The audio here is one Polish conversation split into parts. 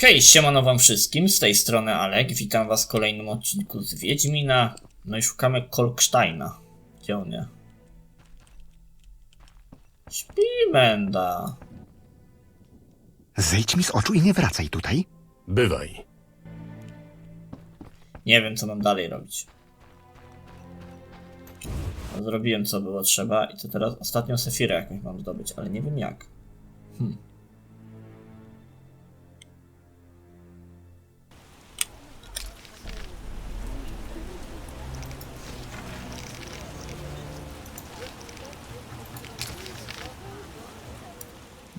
Hej, siemano wam wszystkim, z tej strony Alek, witam was w kolejnym odcinku z Wiedźmina. No i szukamy Kolksteina. Gdzie on jest? Śpi, Menda. Zejdź mi z oczu i nie wracaj tutaj. Bywaj. Nie wiem, co mam dalej robić. No, Zrobiłem, co było trzeba i to teraz ostatnią sefirę jakąś mam zdobyć, ale nie wiem jak. Hmm.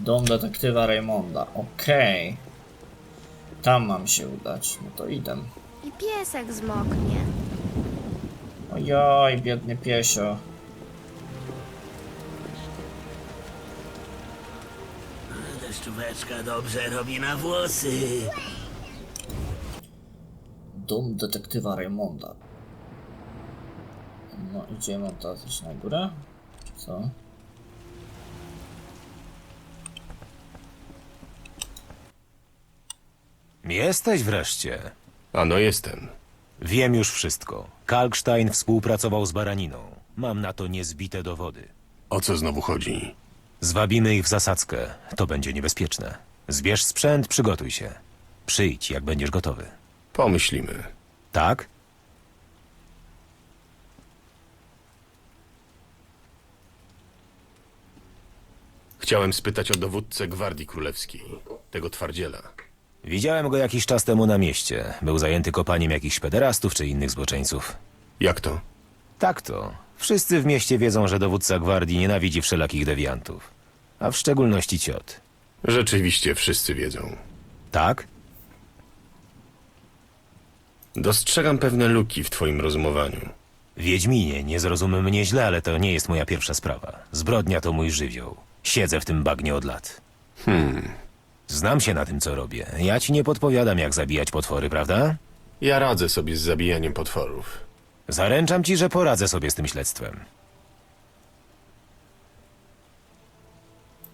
Dom detektywa Raymonda. Okej. Tam mam się udać. No to idę. I piesek zmoknie. Ojoj, biedny piesio. Deszczóweczka dobrze robi na włosy. Dom detektywa Raymonda. No, idziemy teraz na górę? Czy co? Jesteś wreszcie. Ano jestem. Wiem już wszystko. Kalkstein współpracował z Baraniną. Mam na to niezbite dowody. O co znowu chodzi? Zwabimy ich w zasadzkę. To będzie niebezpieczne. Zbierz sprzęt, przygotuj się. Przyjdź, jak będziesz gotowy. Pomyślimy. Tak? Chciałem spytać o dowódcę Gwardii Królewskiej, tego twardziela. Widziałem go jakiś czas temu na mieście. Był zajęty kopaniem jakichś pederastów czy innych zboczeńców. Jak to? Tak to. Wszyscy w mieście wiedzą, że dowódca gwardii nienawidzi wszelakich dewiantów. A w szczególności ciot. Rzeczywiście wszyscy wiedzą. Tak? Dostrzegam pewne luki w twoim rozumowaniu. Wiedźminie, nie zrozum mnie źle, ale to nie jest moja pierwsza sprawa. Zbrodnia to mój żywioł. Siedzę w tym bagnie od lat. Hmm. Znam się na tym, co robię. Ja ci nie podpowiadam, jak zabijać potwory, prawda? Ja radzę sobie z zabijaniem potworów. Zaręczam ci, że poradzę sobie z tym śledztwem.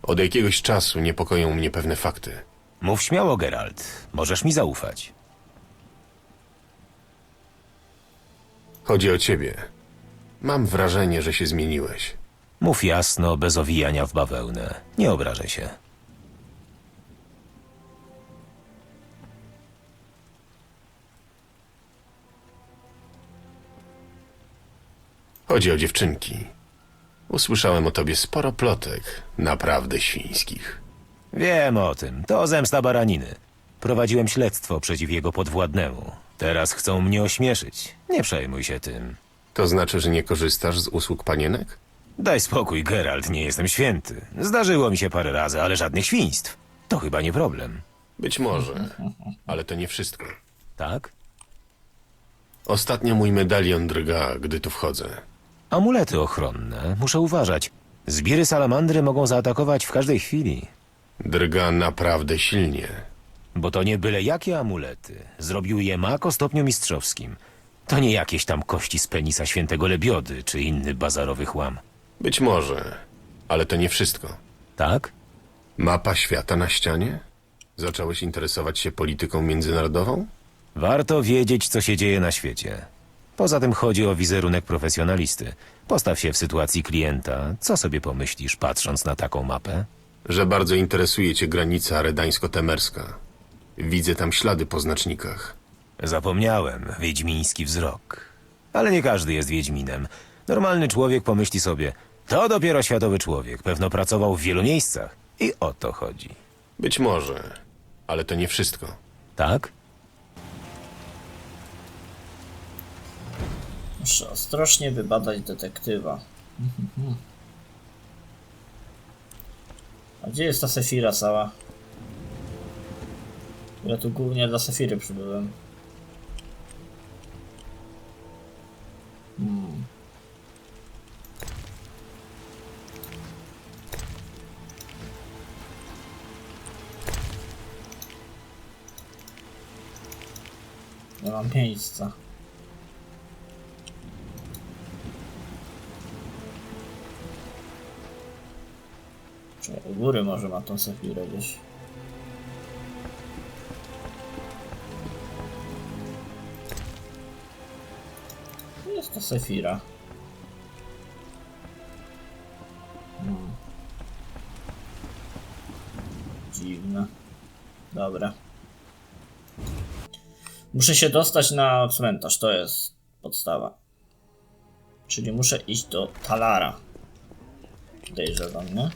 Od jakiegoś czasu niepokoją mnie pewne fakty. Mów śmiało, Geralt. Możesz mi zaufać. Chodzi o ciebie. Mam wrażenie, że się zmieniłeś. Mów jasno, bez owijania w bawełnę. Nie obrażaj się. Chodzi o dziewczynki. Usłyszałem o tobie sporo plotek, naprawdę świńskich. Wiem o tym. To zemsta baraniny. Prowadziłem śledztwo przeciw jego podwładnemu. Teraz chcą mnie ośmieszyć. Nie przejmuj się tym. To znaczy, że nie korzystasz z usług panienek? Daj spokój, Geralt, nie jestem święty. Zdarzyło mi się parę razy, ale żadnych świństw. To chyba nie problem. Być może, ale to nie wszystko. Tak? Ostatnio mój medalion drga, gdy tu wchodzę. Amulety ochronne. Muszę uważać. Zbiry salamandry mogą zaatakować w każdej chwili. Drga naprawdę silnie. Bo to nie byle jakie amulety. Zrobił je mak o stopniu mistrzowskim. To nie jakieś tam kości z penisa świętego Lebiody, czy inny bazarowy chłam. Być może, ale to nie wszystko. Tak? Mapa świata na ścianie? Zacząłeś interesować się polityką międzynarodową? Warto wiedzieć, co się dzieje na świecie. Poza tym chodzi o wizerunek profesjonalisty. Postaw się w sytuacji klienta. Co sobie pomyślisz, patrząc na taką mapę? Że bardzo interesuje cię granica redańsko-temerska. Widzę tam ślady po znacznikach. Zapomniałem, wiedźmiński wzrok. Ale nie każdy jest wiedźminem. Normalny człowiek pomyśli sobie, to dopiero światowy człowiek, pewno pracował w wielu miejscach. I o to chodzi. Być może, ale to nie wszystko. Tak? Muszę ostrożnie wybadać detektywa. A gdzie jest ta sefira cała? Ja tu głównie dla sefiry przybyłem. Hmm. Nie mam miejsca. Czy u góry może ma tą sefirę gdzieś? Jest to sefira. Hmm. Dziwne. Dobra. Muszę się dostać na cmentarz, to jest podstawa. Czyli muszę iść do Talara. Podejrzewam, nie?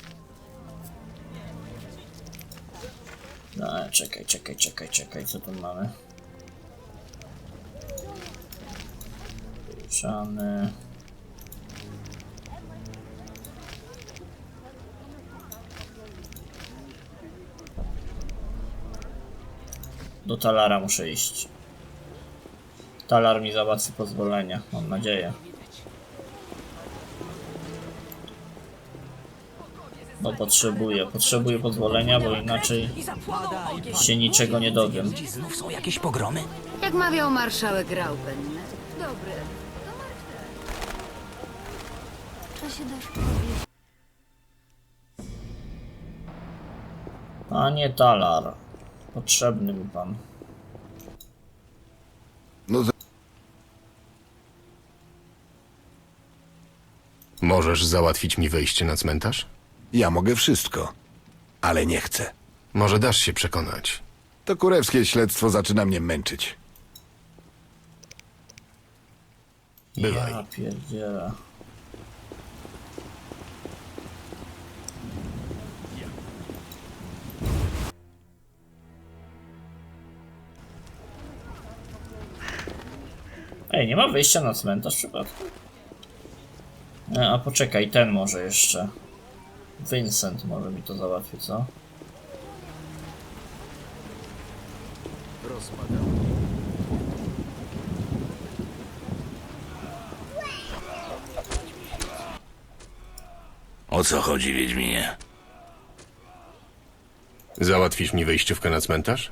No, ale czekaj, czekaj, czekaj, czekaj, co tu mamy? Ruszany. Do Talara muszę iść. Talar mi załatwi pozwolenie, mam nadzieję. Bo potrzebuję, potrzebuję pozwolenia, bo inaczej się niczego nie dowiem. Znów są jakieś pogromy? Jak mawiał marszałek Graupen. Dobry. Czasie dasz powiedzieć. Panie Talar, potrzebny mi pan. No za... Możesz załatwić mi wejście na cmentarz? Ja mogę wszystko, ale nie chcę. Może dasz się przekonać. To kurewskie śledztwo zaczyna mnie męczyć. Bywaj. Ja pierdzielę. Ej, nie ma wyjścia na cmentarz w przypadku? E, a poczekaj, ten może jeszcze. Vincent może mi to załatwi, co? O co chodzi, Wiedźminie? Załatwisz mi wejściówkę na cmentarz?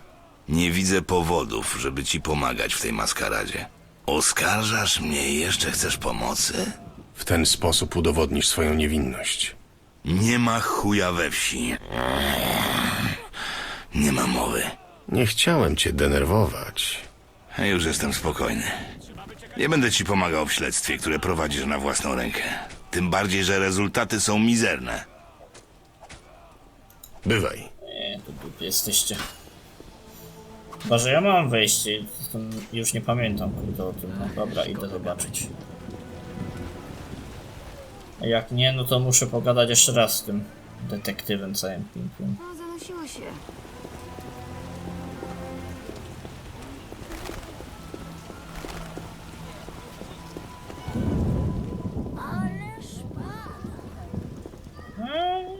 Nie widzę powodów, żeby ci pomagać w tej maskaradzie. Oskarżasz mnie i jeszcze chcesz pomocy? W ten sposób udowodnisz swoją niewinność. Nie ma chuja we wsi. Nie ma mowy. Nie chciałem cię denerwować. Ja już jestem spokojny. Nie będę ci pomagał w śledztwie, które prowadzisz na własną rękę. Tym bardziej, że rezultaty są mizerne. Bywaj. Nie, tu dupy jesteście. Chyba, że ja mam wejście, to już nie pamiętam kurde o tym. No dobra, idę zobaczyć. Jak nie, no to muszę pogadać jeszcze raz z tym detektywem całym pięknym. No, zanosiło się.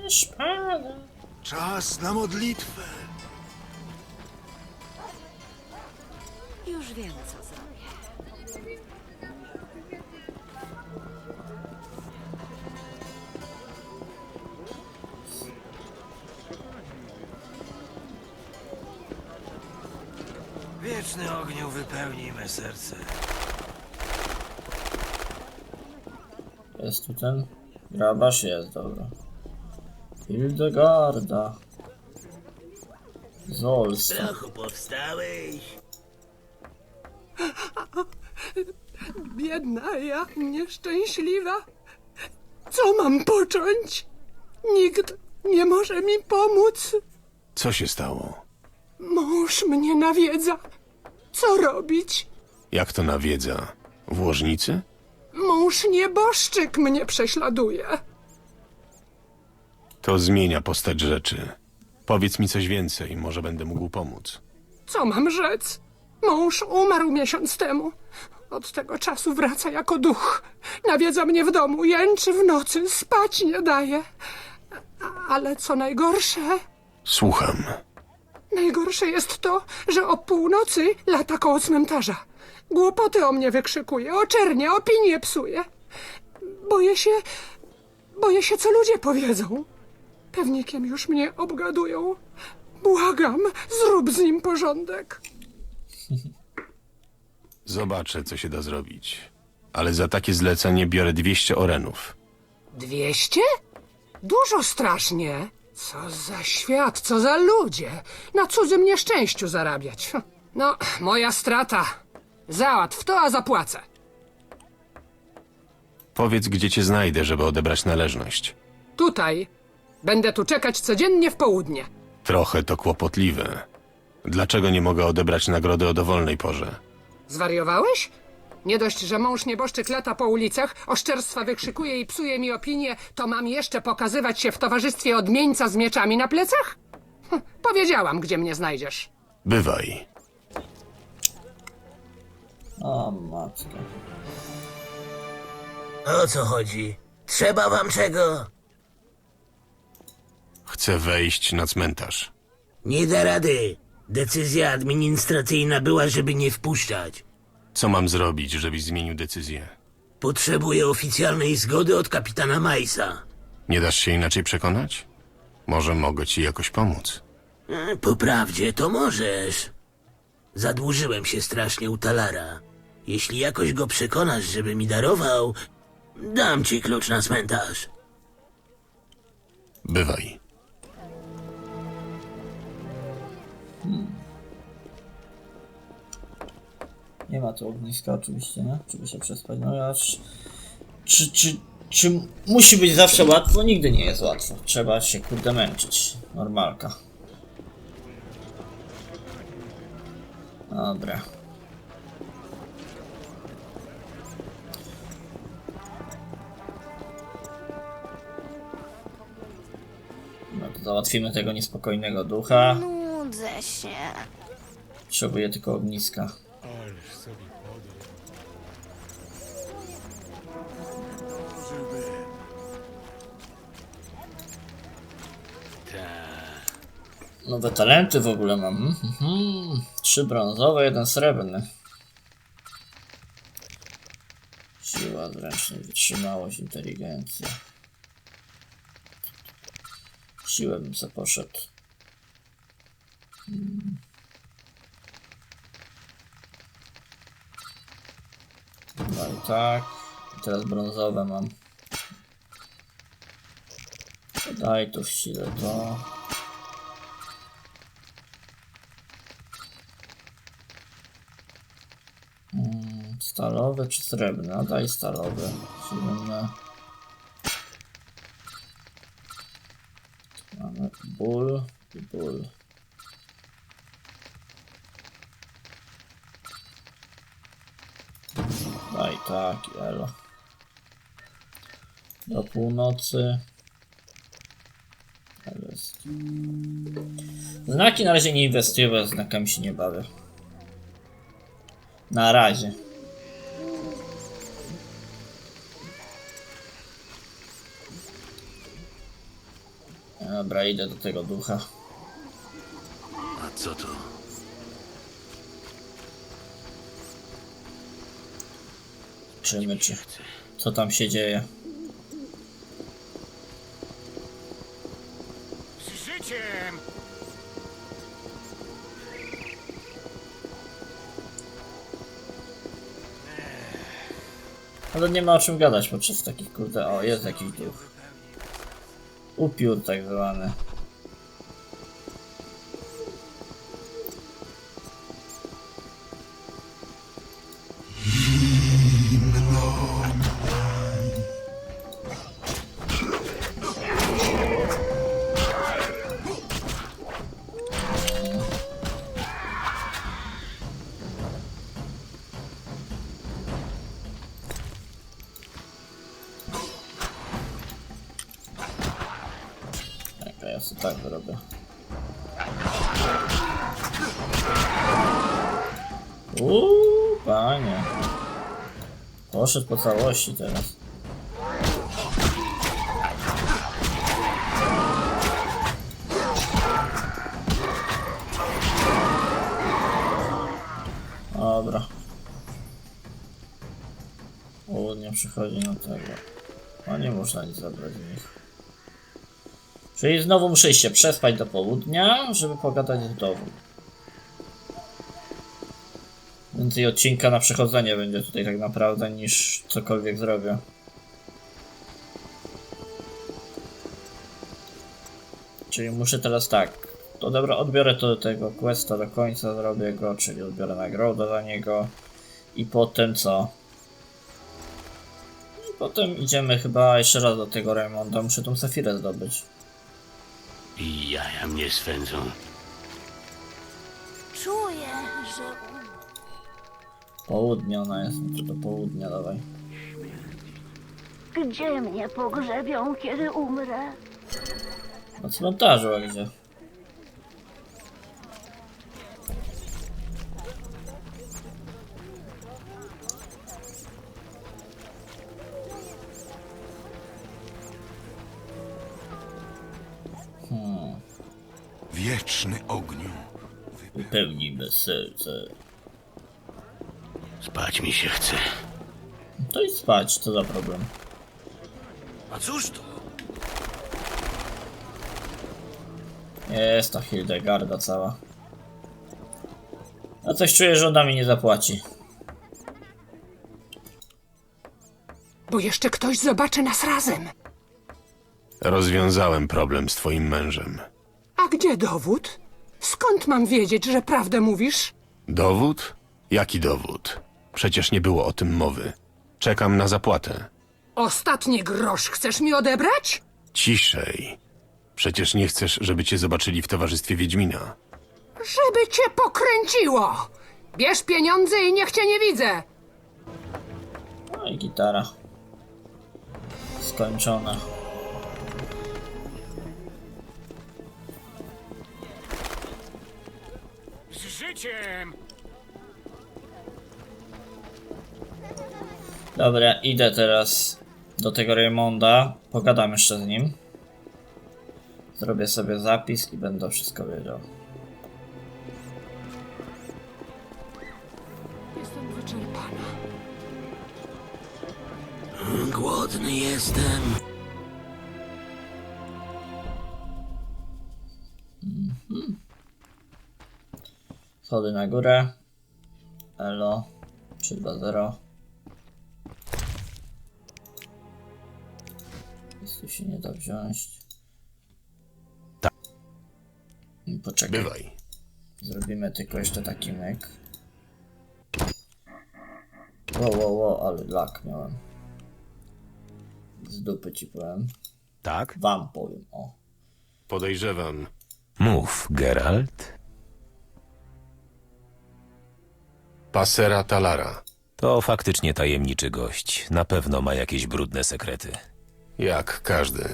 Szpada. Czas na modlitwę. Tu ten grabarz? Jest, dobra. Hildegarda. Trochu powstałeś. Biedna ja, nieszczęśliwa. Co mam począć? Nikt nie może mi pomóc. Co się stało? Mąż mnie nawiedza. Co robić? Jak to nawiedza? W łożnicy? Mąż nieboszczyk mnie prześladuje. To zmienia postać rzeczy. Powiedz mi coś więcej, może będę mógł pomóc. Co mam rzec? Mąż umarł miesiąc temu. Od tego czasu wraca jako duch. Nawiedza mnie w domu, jęczy w nocy, spać nie daje. A- Ale co najgorsze, Słucham. Najgorsze jest to, że o północy lata koło cmentarza. Głupoty o mnie wykrzykuje, oczernia, opinię psuje. Boję się, boję się, co ludzie powiedzą. Pewnikiem już mnie obgadują. Błagam, zrób z nim porządek. Zobaczę, co się da zrobić. Ale za takie zlecenie biorę 200 orenów. Dwieście? Dużo strasznie. Co za świat, co za ludzie. Na cudzym nieszczęściu zarabiać. No, moja strata. Załatw to, a zapłacę. Powiedz, gdzie cię znajdę, żeby odebrać należność. Tutaj. Będę tu czekać codziennie w południe. Trochę to kłopotliwe. Dlaczego nie mogę odebrać nagrody o dowolnej porze? Zwariowałeś? Nie dość, że mąż nieboszczyk lata po ulicach, oszczerstwa wykrzykuje i psuje mi opinię, to mam jeszcze pokazywać się w towarzystwie odmieńca z mieczami na plecach? Hm, powiedziałam, gdzie mnie znajdziesz. Bywaj. O matko. O co chodzi? Trzeba wam czego? Chcę wejść na cmentarz. Nie da rady. Decyzja administracyjna była, żeby nie wpuszczać. Co mam zrobić, żebyś zmienił decyzję? Potrzebuję oficjalnej zgody od kapitana Majsa. Nie dasz się inaczej przekonać? Może mogę ci jakoś pomóc. E, Po prawdzie to możesz. Zadłużyłem się strasznie u Talara. Jeśli jakoś go przekonasz, żeby mi darował, dam ci klucz na cmentarz. Bywaj. Nie ma tu ogniska oczywiście, nie? Żeby się przespać. No aż... Czy, czy, czy musi być zawsze łatwo? Nigdy nie jest łatwo. Trzeba się kurde męczyć. Normalka. Dobra. Załatwimy tego niespokojnego ducha. Nudzę się. Potrzebuję tylko ogniska. Nowe talenty w ogóle mam. Mhm. Trzy brązowe, jeden srebrny. Siła, zręczność, wytrzymałość, inteligencja. Siłę bym poszedł. No i tak. Teraz brązowe mam. Daj tu w sile to. Mm, Stalowe czy srebrne? A daj stalowe. Mamy ból i ból. Daj tak, elo. Do północy. Znaki na razie nie inwestuję, bo znakami się nie bawię. Na razie. Dobra, idę do tego ducha. A co to? Czymy, czy co tam się dzieje. Ale nie ma o czym gadać podczas takich kurde. O, jest jakiś duch. Upiór tak zwany. Tak, zrobię. Uuu, panie. Poszedł po całości teraz. Dobra. Południe przychodzi na tego. A nie można nic zabrać z nich. Czyli znowu muszę się przespać do południa, żeby pogadać w domu. Więcej odcinka na przechodzenie będzie tutaj tak naprawdę niż cokolwiek zrobię. Czyli muszę teraz tak. To dobra, odbiorę to do tego questa do końca, zrobię go, czyli odbiorę nagrodę za niego. I potem co? I potem idziemy chyba jeszcze raz do tego Raymonda. Muszę tą Safirę zdobyć. I jaja mnie swędzą. Czuję, że Południe ona jest, to do południa dawaj. gdzie mnie pogrzebią, kiedy umrę? Na cmentarzu, a gdzie? Wieczny ogniu. Wypełnimy serce. Spać mi się chce. To i spać, co za problem. A cóż to? Jest ta Hildegarda cała. A coś czuję, że ona mi nie zapłaci. Bo jeszcze ktoś zobaczy nas razem. Rozwiązałem problem z twoim mężem. Gdzie dowód? Skąd mam wiedzieć, że prawdę mówisz? Dowód? Jaki dowód? Przecież nie było o tym mowy. Czekam na zapłatę. Ostatni grosz chcesz mi odebrać? Ciszej. Przecież nie chcesz, żeby cię zobaczyli w towarzystwie Wiedźmina. Żeby cię pokręciło! Bierz pieniądze i niech cię nie widzę! No i gitara. Skończona. Życiem! Dobra, idę teraz do tego Raymonda. Pogadam jeszcze z nim. Zrobię sobie zapis i będę wszystko wiedział. Schody na górę. Elo. 320. Nic tu się nie da wziąć. Tak. Poczekaj. Bywaj. Zrobimy tylko jeszcze taki myk. Wow, wow, wow, ale lak miałem. Z dupy ci powiem. Tak? Wam powiem, o. Podejrzewam. Mów, Geralt. Pasera Talara. To faktycznie tajemniczy gość. Na pewno ma jakieś brudne sekrety. Jak każdy.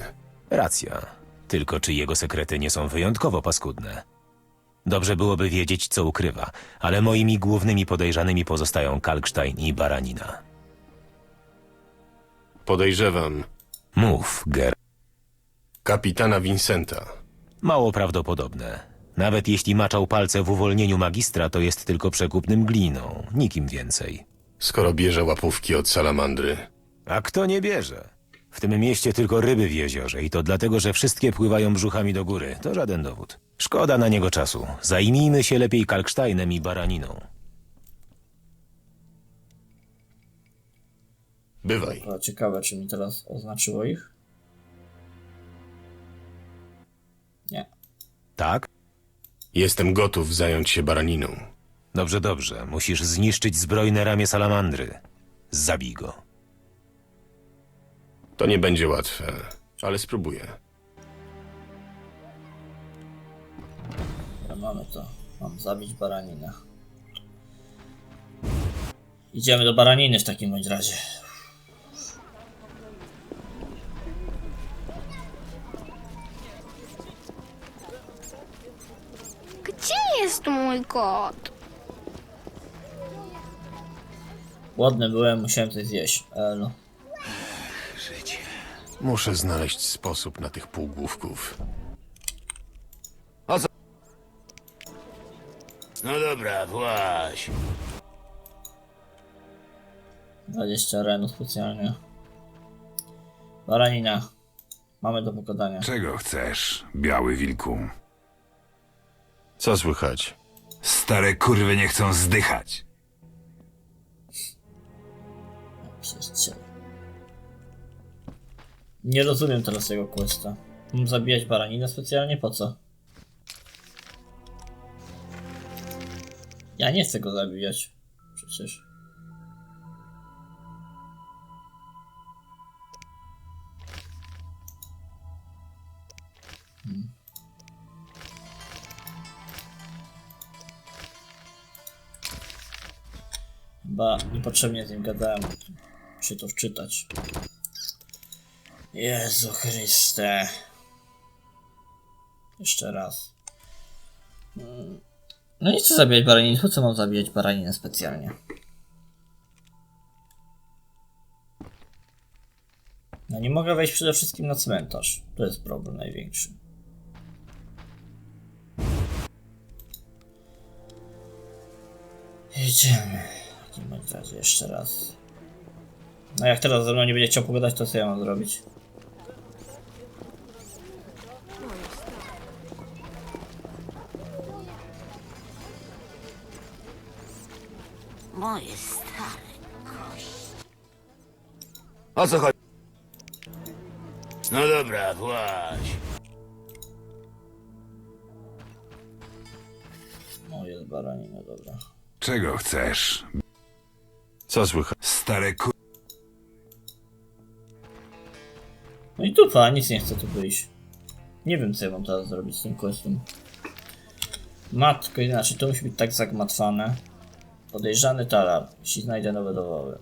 Racja. Tylko czy jego sekrety nie są wyjątkowo paskudne? Dobrze byłoby wiedzieć, co ukrywa, ale moimi głównymi podejrzanymi pozostają Kalkstein i Baranina. Podejrzewam. Mów, Ger. Kapitana Vincenta. Mało prawdopodobne. Nawet jeśli maczał palce w uwolnieniu magistra, to jest tylko przekupnym gliną, nikim więcej. Skoro bierze łapówki od salamandry. A kto nie bierze? W tym mieście tylko ryby w jeziorze i to dlatego, że wszystkie pływają brzuchami do góry. To żaden dowód. Szkoda na niego czasu. Zajmijmy się lepiej Kalksteinem i Baraniną. Bywaj. To ciekawe, czy mi teraz oznaczyło ich? Nie. Tak? Jestem gotów zająć się baraniną. Dobrze, dobrze. Musisz zniszczyć zbrojne ramię salamandry. Zabij go. To nie będzie łatwe, ale spróbuję. Dobra, mamy to. Mam zabić baraninę. Idziemy do baraniny w takim bądź razie. Mój kot? Głodny byłem, musiałem coś zjeść. Elo. Muszę znaleźć sposób na tych półgłówków. No dobra, właś. 20 renu specjalnie. Baranina. Mamy do pogadania. Czego chcesz, biały wilku? Co słychać? Stare kurwy nie chcą zdychać. Nie rozumiem teraz tego questa. Mam zabijać baraninę specjalnie? Po co? Ja nie chcę go zabijać. Przecież. Chyba niepotrzebnie z nim gadałem. Czy to wczytać. Jezu Chryste. Jeszcze raz. Mm. No nie chcę zabijać baranin. Po co mam zabijać baraninę specjalnie? No nie mogę wejść przede wszystkim na cmentarz. To jest problem największy. Jedziemy. Takim bądź razie jeszcze raz. No jak teraz ze mną nie będzie chciał pogadać, to co ja mam zrobić? Moje stare. O co chodzi? No dobra, właź. No jest baranina, dobra. Czego chcesz? Co słychać? Stare kur... No i dupa, nic nie chce tu wyjść. Nie wiem co ja mam teraz zrobić z tym questem. Matko, inaczej to musi być tak zagmatwane. Podejrzany talar, jeśli znajdę nowe dowody.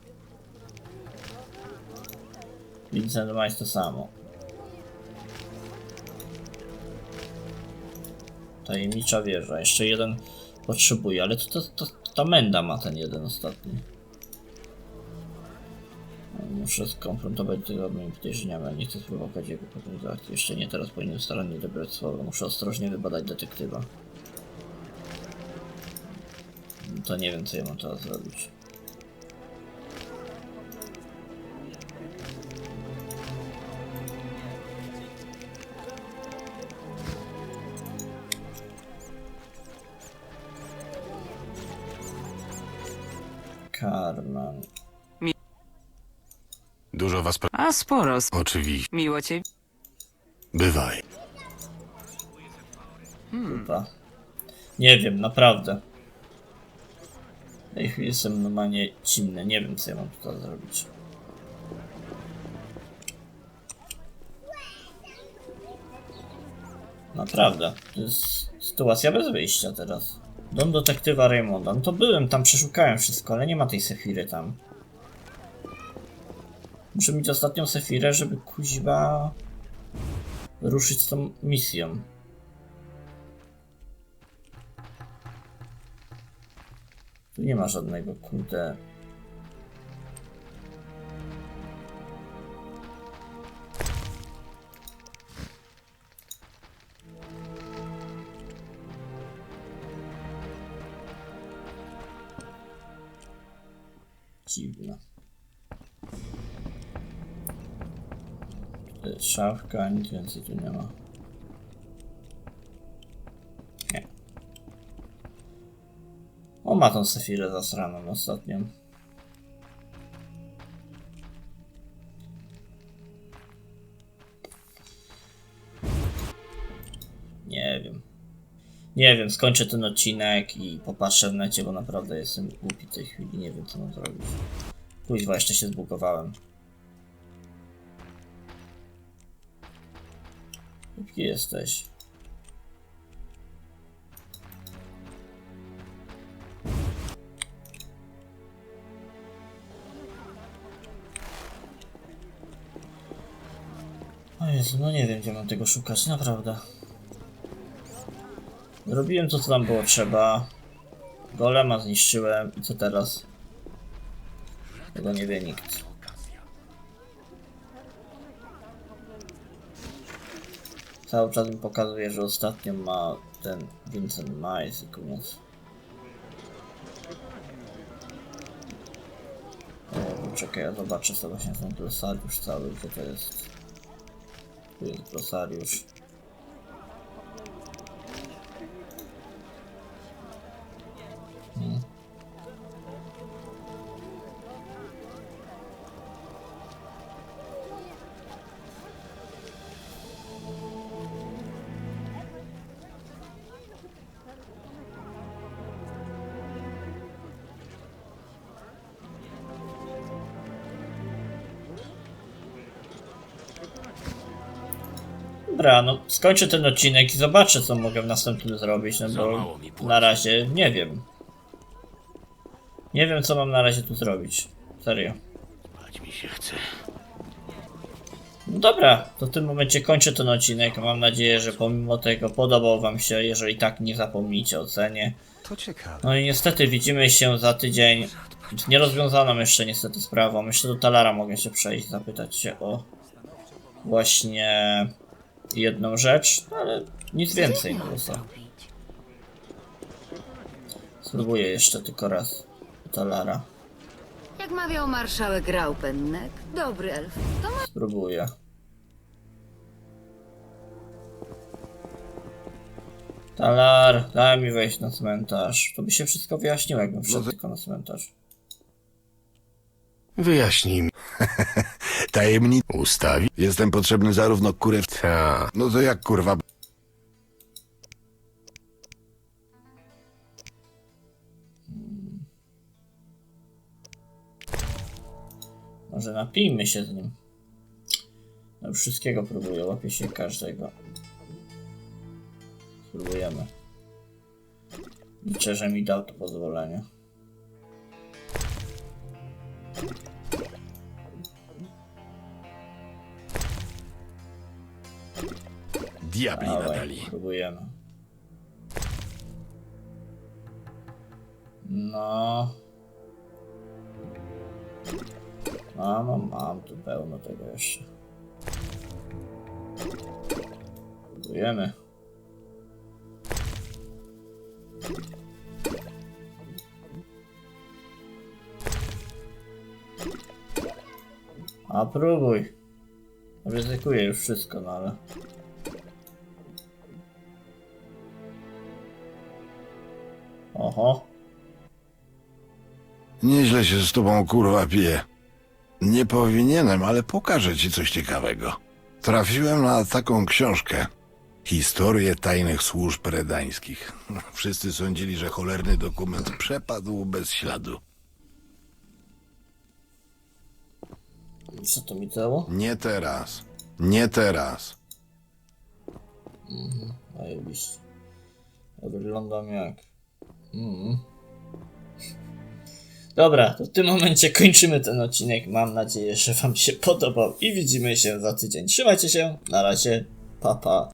Vincent ma jest to samo. Tajemnicza wieża, jeszcze jeden potrzebuje, ale to, to, to, to ta menda ma ten jeden ostatni. Muszę skonfrontować tego ale nie chcę sprowokować jego akcji. Jeszcze nie, teraz powinien starannie dobrać słowo. Muszę ostrożnie wybadać detektywa. To nie wiem, co ja mam teraz zrobić. Sporo. Oczywiście. Miło cię. Bywaj. Chyba. Nie wiem, naprawdę. W tej chwili jestem normalnie zimny. Nie wiem, co ja mam tutaj zrobić. Naprawdę. To jest sytuacja bez wyjścia teraz. Dom detektywa Raymonda. No to byłem tam, przeszukałem wszystko, ale nie ma tej Sefiry tam. Muszę mieć ostatnią Sefirę, żeby kuźba ruszyć z tą misją. Tu nie ma żadnego kurde. Szafka, nic więcej tu nie ma. Nie. O, ma tą Sefirę zasraną ostatnią. Nie wiem. Nie wiem, skończę ten odcinek i popatrzę w necie, bo naprawdę jestem głupi w tej chwili, nie wiem co mam zrobić. Kuźwa, jeszcze się zbugowałem. Jaki jesteś? O Jezu, no nie wiem gdzie mam tego szukać, naprawdę. Zrobiłem to co tam było trzeba. Golema zniszczyłem i co teraz? Tego nie wie nikt. Cały czas mi pokazuje, że ostatnio ma ten Vincent Mice koniec. O, czekaj, ja zobaczę sobie właśnie ten glosariusz cały, gdzie to jest. Tu jest glosariusz. Dobra, no skończę ten odcinek i zobaczę co mogę w następnym zrobić, no bo na razie nie wiem. Nie wiem, co mam na razie tu zrobić. Serio. Spać mi się chce. No dobra, to w tym momencie kończę ten odcinek. Mam nadzieję, że pomimo tego podobał wam się. Jeżeli tak, nie zapomnijcie o cenie. To ciekawe. No i niestety widzimy się za tydzień z nierozwiązaną jeszcze niestety sprawą. Jeszcze do Talara mogę się przejść, zapytać się o właśnie jedną rzecz, no ale nic więcej. No, co. Spróbuję jeszcze tylko raz do Talara. Jak mawiał marszałek Graupennek, dobry elf. To ma... Spróbuję. Talar, daj mi wejść na cmentarz. To by się wszystko wyjaśniło, jakbym wszedł tylko na cmentarz. Wyjaśnij mi. Tajemnic... Ustawi? Jestem potrzebny zarówno kurew... Ta. No to jak kurwa... Może napijmy się z nim. No wszystkiego próbuję, łapię się każdego. Spróbujemy. Liczę, że mi dał to pozwolenie. Diabli Dawaj, nadali. próbujemy. No. Mam, mam, mam tu pełno tego jeszcze. Próbujemy. A próbuj. Ryzykuję już wszystko, no ale... Oho. Nieźle się z tobą kurwa pije. Nie powinienem, ale pokażę ci coś ciekawego. Trafiłem na taką książkę. Historię tajnych służb redańskich. Wszyscy sądzili, że cholerny dokument przepadł bez śladu. Co to mi dało? Nie teraz. Nie teraz. Zajebiście. Ja wyglądam jak... Mm. Dobra, to w tym momencie kończymy ten odcinek. Mam nadzieję, że wam się podobał i widzimy się za tydzień. Trzymajcie się, na razie, pa pa.